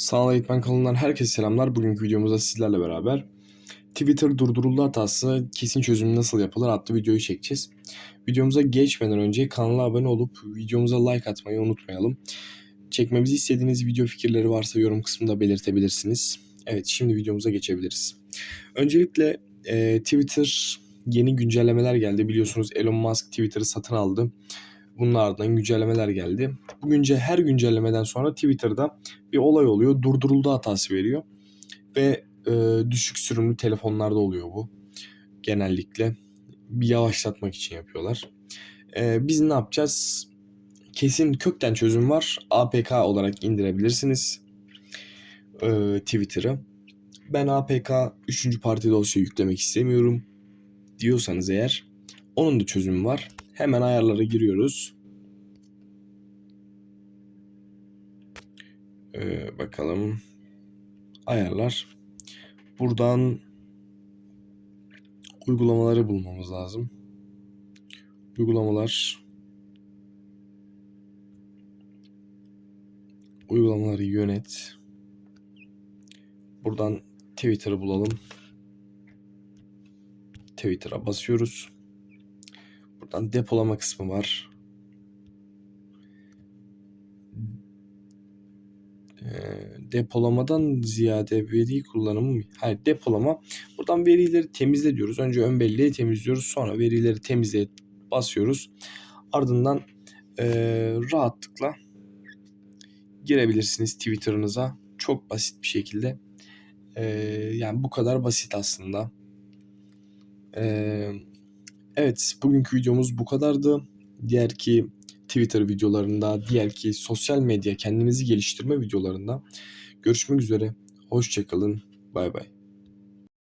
Sağ Eğitmen kanalından herkese selamlar. Bugünkü videomuzda sizlerle beraber Twitter durduruldu hatası kesin çözümü nasıl yapılır adlı videoyu çekeceğiz. Videomuza geçmeden önce kanala abone olup videomuza like atmayı unutmayalım. Çekmemizi istediğiniz video fikirleri varsa yorum kısmında belirtebilirsiniz. Evet şimdi videomuza geçebiliriz. Öncelikle e, Twitter yeni güncellemeler geldi. Biliyorsunuz Elon Musk Twitter'ı satın aldı. Bunun ardından güncellemeler geldi. Bu günce her güncellemeden sonra Twitter'da bir olay oluyor. Durduruldu hatası veriyor. Ve e, düşük sürümlü telefonlarda oluyor bu. Genellikle bir yavaşlatmak için yapıyorlar. E, biz ne yapacağız? Kesin kökten çözüm var. APK olarak indirebilirsiniz e, Twitter'ı. Ben APK 3. parti dosya yüklemek istemiyorum diyorsanız eğer onun da çözümü var. Hemen ayarlara giriyoruz. Ee, bakalım. Ayarlar. Buradan uygulamaları bulmamız lazım. Uygulamalar. Uygulamaları yönet. Buradan Twitter'ı bulalım. Twitter'a basıyoruz. Buradan depolama kısmı var. Ee, depolamadan ziyade veri kullanımı mı? Hayır depolama. Buradan verileri temizle diyoruz. Önce ön belleği temizliyoruz. Sonra verileri temizle basıyoruz. Ardından ee, rahatlıkla girebilirsiniz Twitter'ınıza. Çok basit bir şekilde. Ee, yani bu kadar basit aslında. Ee, evet bugünkü videomuz bu kadardı. Diğer ki Twitter videolarında, diğer ki sosyal medya kendinizi geliştirme videolarında görüşmek üzere. Hoşçakalın. Bay bay.